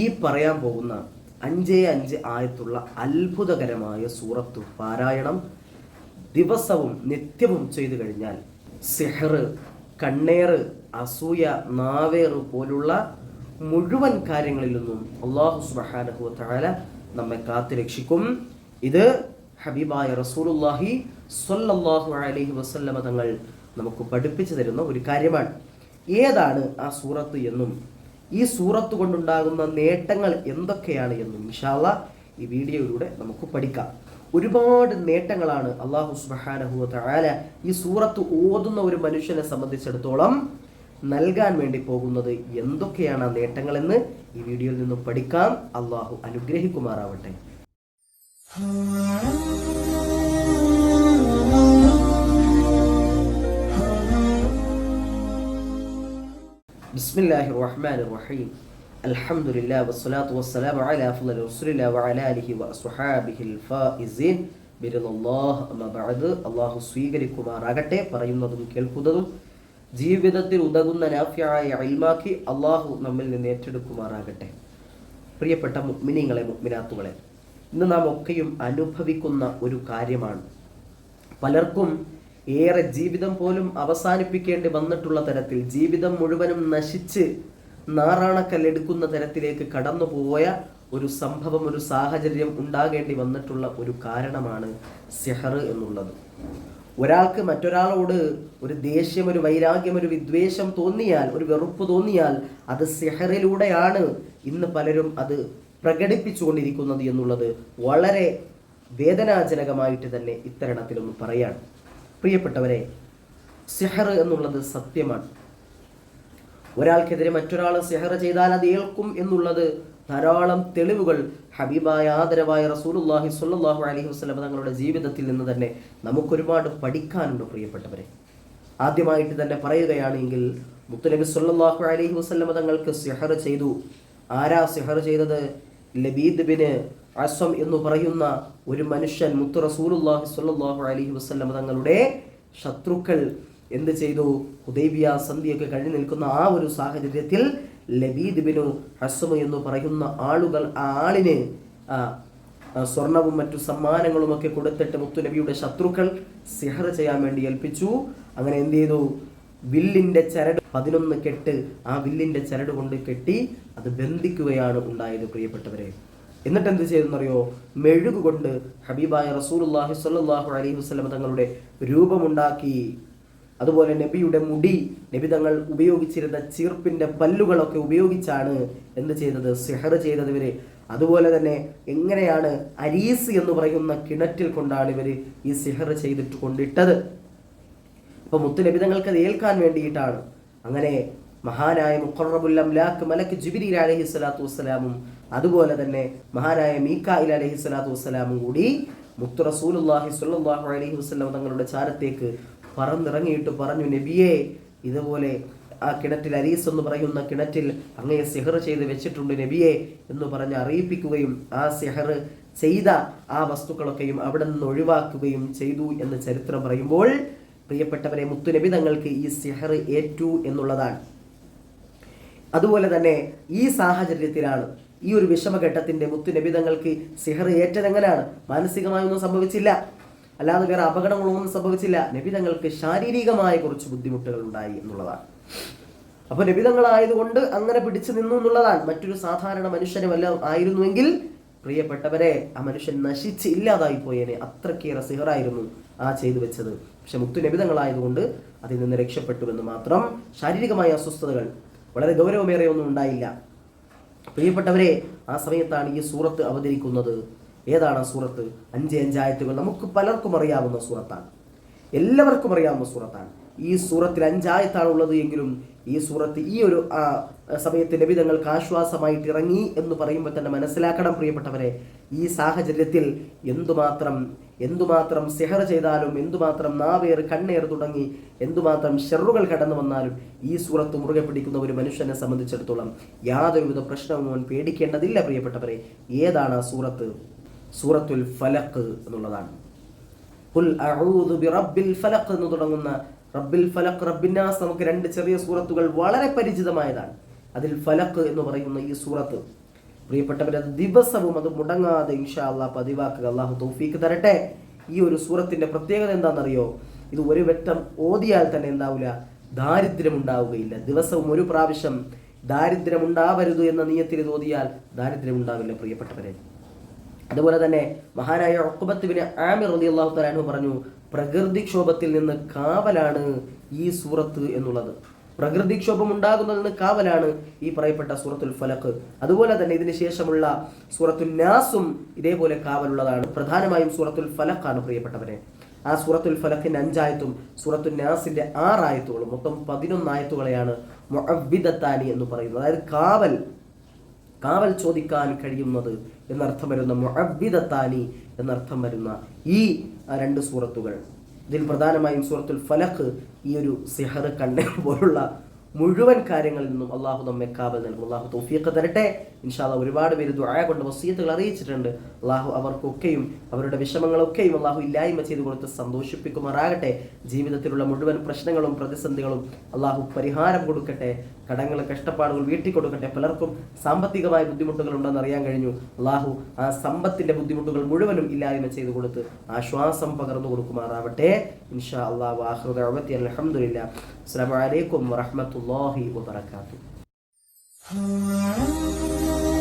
ഈ പറയാൻ പോകുന്ന അഞ്ചേ അഞ്ച് ആയത്തുള്ള അത്ഭുതകരമായ സൂറത്തു പാരായണം ദിവസവും നിത്യവും ചെയ്തു കഴിഞ്ഞാൽ സിഹർ കണ്ണേറ് അസൂയ നാവേറ് പോലുള്ള മുഴുവൻ കാര്യങ്ങളിൽ നിന്നും അള്ളാഹു സുബാനഹു തആല നമ്മെ കാത്തു രക്ഷിക്കും. ഇത് ഹബീബായ റസൂലുള്ളാഹി സ്വല്ലല്ലാഹു അലൈഹി വസല്ലമ തങ്ങൾ നമുക്ക് പഠിപ്പിച്ചു തരുന്ന ഒരു കാര്യമാണ്. ഏതാണ് ആ സൂറത്ത് എന്നും ഈ സൂറത്ത് കൊണ്ടുണ്ടാകുന്ന നേട്ടങ്ങൾ എന്തൊക്കെയാണ് എന്നും ഇൻഷാല്ല ഈ വീഡിയോയിലൂടെ നമുക്ക് പഠിക്കാം. ഒരുപാട് നേട്ടങ്ങളാണ് അള്ളാഹു സുബാനഹു തആല ഈ സൂറത്ത് ഓതുന്ന ഒരു മനുഷ്യനെ സംബന്ധിച്ചിടത്തോളം നൽകാൻ വേണ്ടി പോകുന്നത് എന്തൊക്കെയാണ് ആ നേട്ടങ്ങളെന്ന് ഈ വീഡിയോയിൽ നിന്നും പഠിക്കാം. അള്ളാഹു അനുഗ്രഹിക്കുമാറാവട്ടെ. ബിസ്മില്ലാഹി റഹ്മാൻ റഹീം അൽഹംദുലില്ലാ വസ്സലാത്തു വസ്സലാം അല അഫ്ളൽ റസൂലില്ലാ വഅല ആലിഹി വഅസ്ഹാബിഹിൽ ഫായിസിൻ ബിരുദല്ലാഹ് അമ്മ ബഅദ്. അല്ലാഹു സ്വീകരിക്കുമാറാകട്ടെ പറയുന്നതും കേൾക്കുന്നതും ജീവിതത്തിൽ ഉതകുന്ന നാഫ്യായ അയൽമാക്കി അള്ളാഹു നമ്മിൽ നിന്ന് ഏറ്റെടുക്കുമാറാകട്ടെ. പ്രിയപ്പെട്ട മുഗ്മിനിങ്ങളെ മുഗ്മിനാത്തുകളെ ഇന്ന് നാം ഒക്കെയും അനുഭവിക്കുന്ന ഒരു കാര്യമാണ്. പലർക്കും ഏറെ ജീവിതം പോലും അവസാനിപ്പിക്കേണ്ടി വന്നിട്ടുള്ള തരത്തിൽ ജീവിതം മുഴുവനും നശിച്ച് നാറാണക്കല്ലെടുക്കുന്ന തരത്തിലേക്ക് കടന്നുപോയ ഒരു സംഭവം ഒരു സാഹചര്യം ഉണ്ടാകേണ്ടി വന്നിട്ടുള്ള ഒരു കാരണമാണ് സെഹർ എന്നുള്ളത്. ഒരാൾക്ക് മറ്റൊരാളോട് ഒരു ദേഷ്യം ഒരു വൈരാഗ്യം ഒരു വിദ്വേഷം തോന്നിയാൽ ഒരു വെറുപ്പ് തോന്നിയാൽ അത് സെഹറിലൂടെയാണ് ഇന്ന് പലരും അത് പ്രകടിപ്പിച്ചുകൊണ്ടിരിക്കുന്നത് എന്നുള്ളത് വളരെ വേദനാജനകമായിട്ട് തന്നെ ഇത്തരണത്തിലൊന്ന് പറയാണ് പ്രിയപ്പെട്ടവരെ സിഹർ എന്നുള്ളത് സത്യമാണ്. ഒരാൾക്കെതിരെ മറ്റൊരാൾ സിഹർ ചെയ്താൽ അത് ഏൽക്കും എന്നുള്ളത് ധാരാളം തെളിവുകൾ ഹബീബായ ആദരവായ റസൂലുല്ലാഹി സ്വല്ലല്ലാഹു അലൈഹി വസല്ലം തങ്ങളുടെ ജീവിതത്തിൽ നിന്ന് തന്നെ നമുക്കൊരുപാട് പഠിക്കാനുണ്ട് പ്രിയപ്പെട്ടവരെ. ആദ്യമായിട്ട് തന്നെ പറയുകയാണെങ്കിൽ മുത്തുനബി സ്വല്ലല്ലാഹു അലൈഹി വസല്ലം തങ്ങൾക്ക് സിഹർ ചെയ്തു. ആരാ സിഹർ ചെയ്തത്? ലബീദ് ബിന് അസം എന്ന് പറയുന്ന ഒരു മനുഷ്യൻ മുത്തു റസൂലുല്ലാഹി സ്വല്ലല്ലാഹു അലൈഹി വസല്ലം തങ്ങളുടെ ശത്രുക്കൾ എന്ത് ചെയ്തു? ഹുദൈബിയ സന്ധിയൊക്കെ കഴിഞ്ഞു നിൽക്കുന്ന ആ ഒരു സാഹചര്യത്തിൽ ലബീദ് ബിനു ഹസം എന്ന് പറയുന്ന ആളുകൾ ആ ആളിന് സ്വർണവും മറ്റു സമ്മാനങ്ങളും ഒക്കെ കൊടുത്തിട്ട് മുത്തു നബിയുടെ ശത്രുക്കൾ സിഹർ ചെയ്യാൻ വേണ്ടി ഏൽപ്പിച്ചു. അങ്ങനെ എന്ത് ചെയ്തു? വില്ലിന്റെ ചരട് പതിനൊന്ന് കെട്ട് ആ വില്ലിന്റെ ചരട് കൊണ്ട് കെട്ടി അത് ബന്ധിക്കുകയാണ് ഉണ്ടായത് പ്രിയപ്പെട്ടവരെ. എന്നിട്ട് എന്ത് ചെയ്തെന്നറിയോ? മെഴുകു കൊണ്ട് ഹബീബായ റസൂലുള്ളാഹി സ്വല്ലല്ലാഹു അലൈഹി വസല്ലം തങ്ങളുടെ രൂപമുണ്ടാക്കി. അതുപോലെ നബിയുടെ മുടി നബി തങ്ങൾ ഉപയോഗിച്ചിരുന്ന ചീർപ്പിന്റെ പല്ലുകളൊക്കെ ഉപയോഗിച്ചാണ് എന്ത് ചെയ്തത്? സിഹർ ചെയ്തത് ഇവർ. അതുപോലെ തന്നെ എങ്ങനെയാണ് അരീസ് എന്ന് പറയുന്ന കിണറ്റിൽ കൊണ്ടാണ് ഇവർ ഈ സിഹർ ചെയ്തിട്ട് കൊണ്ടിട്ടത്. അപ്പൊ മുത്തു നബിതങ്ങൾക്ക് അത് ഏൽക്കാൻ വേണ്ടിയിട്ടാണ്. അങ്ങനെ മഹാനായ മുഖറബുൽ അംലാക്ക് മലക്ക് ജുബിരി അലഹി സ്വലാത്തു വസ്സലാമും അതുപോലെ തന്നെ മഹാനായ മീക്കായിൽ അലഹി സ്വലാത്തു വസ്സലാമും കൂടി മുത്തു റസൂലുല്ലാഹി സ്വല്ലല്ലാഹു അലഹി വസ്ലാം തങ്ങളുടെ ചാരത്തേക്ക് പറന്നിറങ്ങിയിട്ട് പറഞ്ഞു നബിയെ ഇതുപോലെ ആ കിണറ്റിൽ അരീസ് എന്ന് പറയുന്ന കിണറ്റിൽ അങ്ങയെ സിഹർ ചെയ്ത് വെച്ചിട്ടുണ്ട് നബിയെ എന്ന് പറഞ്ഞ് അറിയിപ്പിക്കുകയും ആ സിഹർ ചെയ്ത ആ വസ്തുക്കളൊക്കെയും അവിടെ നിന്ന് ഒഴിവാക്കുകയും ചെയ്തു എന്ന് ചരിത്രം പറയുമ്പോൾ പ്രിയപ്പെട്ടവരെ മുത്തുനബി തങ്ങൾക്ക് ഈ സിഹർ ഏറ്റു എന്നുള്ളതാണ്. അതുപോലെ തന്നെ ഈ സാഹചര്യത്തിലാണ് ഈ ഒരു വിഷമഘട്ടത്തിന്റെ മുത്തുനബി തങ്ങൾക്ക് സിഹർ ഏറ്റതെങ്ങനെയാണ് മാനസികമായൊന്നും സംഭവിച്ചില്ല. അല്ലാതെ വേറെ അപകടങ്ങളൊന്നും സംഭവിച്ചില്ല. നബി തങ്ങൾക്ക് ശാരീരികമായ കുറച്ച് ബുദ്ധിമുട്ടുകൾ ഉണ്ടായി എന്നുള്ളതാണ്. അപ്പൊ നബിതങ്ങളായതുകൊണ്ട് അങ്ങനെ പിടിച്ചു നിന്നു എന്നുള്ളതാണ്. മറ്റൊരു സാധാരണ മനുഷ്യന് വല്ല ആയിരുന്നുവെങ്കിൽ പ്രിയപ്പെട്ടവരെ ആ മനുഷ്യൻ നശിച്ച് ഇല്ലാതായി പോയേനെ അത്രക്കേറെ സിഹറായിരുന്നു ആ ചെയ്തു വെച്ചത്. പക്ഷെ മുക്തി ലഭിതങ്ങളായതുകൊണ്ട് അതിൽ നിന്ന് രക്ഷപ്പെട്ടു എന്ന് മാത്രം ശാരീരികമായ അസ്വസ്ഥതകൾ വളരെ ഗൗരവമേറെ ഒന്നും ഉണ്ടായില്ല. പ്രിയപ്പെട്ടവരെ ആ സമയത്താണ് ഈ സൂറത്ത് അവതരിക്കുന്നത്. ഏതാണ് ആ സൂറത്ത്? അഞ്ച് അഞ്ചായത്തുകൾ നമുക്ക് പലർക്കും അറിയാവുന്ന സൂറത്താണ്. എല്ലാവർക്കും അറിയാവുന്ന സൂറത്താണ്. ഈ സൂറത്തിൽ അഞ്ചായത്താണ് ഉള്ളത് എങ്കിലും ഈ സൂറത്ത് ഈ ഒരു സമയത്ത് ലഭിതങ്ങൾക്ക് ആശ്വാസമായിട്ട് ഇറങ്ങി എന്ന് പറയുമ്പോൾ തന്നെ മനസ്സിലാക്കണം പ്രിയപ്പെട്ടവരെ. ഈ സാഹചര്യത്തിൽ എന്തുമാത്രം എന്തുമാത്രം സെഹർ ചെയ്താലും എന്തുമാത്രം നാവേർ കണ്ണേർ തുടങ്ങി എന്തുമാത്രം ഷെറുകൾ കടന്നു വന്നാലും ഈ സൂറത്ത് മുറുകെ പിടിക്കുന്ന ഒരു മനുഷ്യനെ സംബന്ധിച്ചിടത്തോളം യാതൊരുവിധ പ്രശ്നവും അവൻ പേടിക്കേണ്ടതില്ല പ്രിയപ്പെട്ടവരെ. ഏതാണ് ആ സൂറത്ത്? സൂറത്തുൽ ഫലക്ക് എന്നുള്ളതാണ്. അഊദു ബിറബ്ബിൽ ഫലഖ് എന്ന് തുടങ്ങുന്ന റബ്ബിൽ ഫലഖ് റബ്ബിന്നാസ് നമുക്ക് രണ്ട് ചെറിയ സൂറത്തുകൾ വളരെ പരിചിതമായതാണ്. അതിൽ ഫലക്ക് എന്ന് പറയുന്ന ഈ സൂറത്ത്. പ്രിയപ്പെട്ടവരെ അത് ദിവസവും അത് മുടങ്ങാതെ ഇൻഷാ അള്ളാഹ് പതിവാക്കുക. അള്ളാഹു തൗഫീക്ക് തരട്ടെ. ഈ ഒരു സൂറത്തിന്റെ പ്രത്യേകത എന്താണെന്നറിയോ? ഇത് ഒരു വട്ടം ഓതിയാൽ തന്നെ എന്താവില്ല ദാരിദ്ര്യം ഉണ്ടാവുകയില്ല ദിവസവും ഒരു പ്രാവശ്യം ദാരിദ്ര്യം ഉണ്ടാവരുത് എന്ന നിയത്തിൽ ഇത് ഓതിയാൽ ദാരിദ്ര്യം ഉണ്ടാവില്ല പ്രിയപ്പെട്ടവരെ. അതുപോലെ തന്നെ മഹാനായ ഒക്കുബത്തുവിന് ആമിർ അലി അള്ളാഹു തലാനു പറഞ്ഞു പ്രകൃതിക്ഷോഭത്തിൽ നിന്ന് കാവലാണ് ഈ സൂറത്ത് എന്നുള്ളത്. പ്രകൃതിക്ഷോഭം ഉണ്ടാകുന്നതിൽ നിന്ന് കാവലാണ് ഈ പറയപ്പെട്ട സൂറത്തുൽ ഫലക്ക് അതുപോലെ തന്നെ ഇതിന് ശേഷമുള്ള സൂറത്തുൽ നാസും ഇതേപോലെ കാവലുള്ളതാണ്. പ്രധാനമായും സൂറത്തുൽ ഫലക്കാണ് പ്രിയപ്പെട്ടവരെ ആ സൂറത്തുൽ ഫലക്കിന്റെ അഞ്ചായത്തും സൂറത്തുൽ നാസിന്റെ ആറായത്തുകളും മൊത്തം പതിനൊന്നായത്തുകളെയാണ് മൊഹബിദത്താനി എന്ന് പറയുന്നത്. അതായത് കാവൽ കാവൽ ചോദിക്കാൻ കഴിയുന്നത് എന്നർത്ഥം വരുന്ന മൊഹബിദത്താനി എന്നർത്ഥം വരുന്ന ഈ രണ്ട് സൂറത്തുകൾ. ഇതിൽ പ്രധാനമായും സൂറത്തുൽ ഫലഖ് ഈ ഒരു സിഹർ കണ്ണ പോലുള്ള മുഴുവൻ കാര്യങ്ങളിൽ നിന്നും അള്ളാഹു നമ്മെ കാവൽ നൽകും. അള്ളാഹു തൗഫീഖ് തരട്ടെ. ഇൻഷാല്ല ഒരുപാട് പേര് ദുആ കൊണ്ട് വസീയത്തുകൾ അറിയിച്ചിട്ടുണ്ട്. അള്ളാഹു അവർക്കൊക്കെയും അവരുടെ വിഷമങ്ങളൊക്കെയും അള്ളാഹു ഇല്ലായ്മ ചെയ്തു കൊടുത്ത് സന്തോഷിപ്പിക്കുമാറാകട്ടെ. ജീവിതത്തിലുള്ള മുഴുവൻ പ്രശ്നങ്ങളും പ്രതിസന്ധികളും അള്ളാഹു പരിഹാരം കൊടുക്കട്ടെ. കടങ്ങൾ കഷ്ടപ്പാടുകൾ വീട്ടിൽ കൊടുക്കട്ടെ പലർക്കും സാമ്പത്തികമായ ബുദ്ധിമുട്ടുകൾ ഉണ്ടെന്ന് അറിയാൻ കഴിഞ്ഞു. അള്ളാഹു ആ സമ്പത്തിന്റെ ബുദ്ധിമുട്ടുകൾ മുഴുവനും ഇല്ലായ്മ ചെയ്തു കൊടുത്ത് ആശ്വാസം പകർന്നു കൊടുക്കുമാറാവട്ടെ. ഇൻഷാ അള്ളാഹു അലഹമുല്ല അസ്സാം വലൈക്കും വറഹമത്തല്ലാഹി വാത്തു Oh.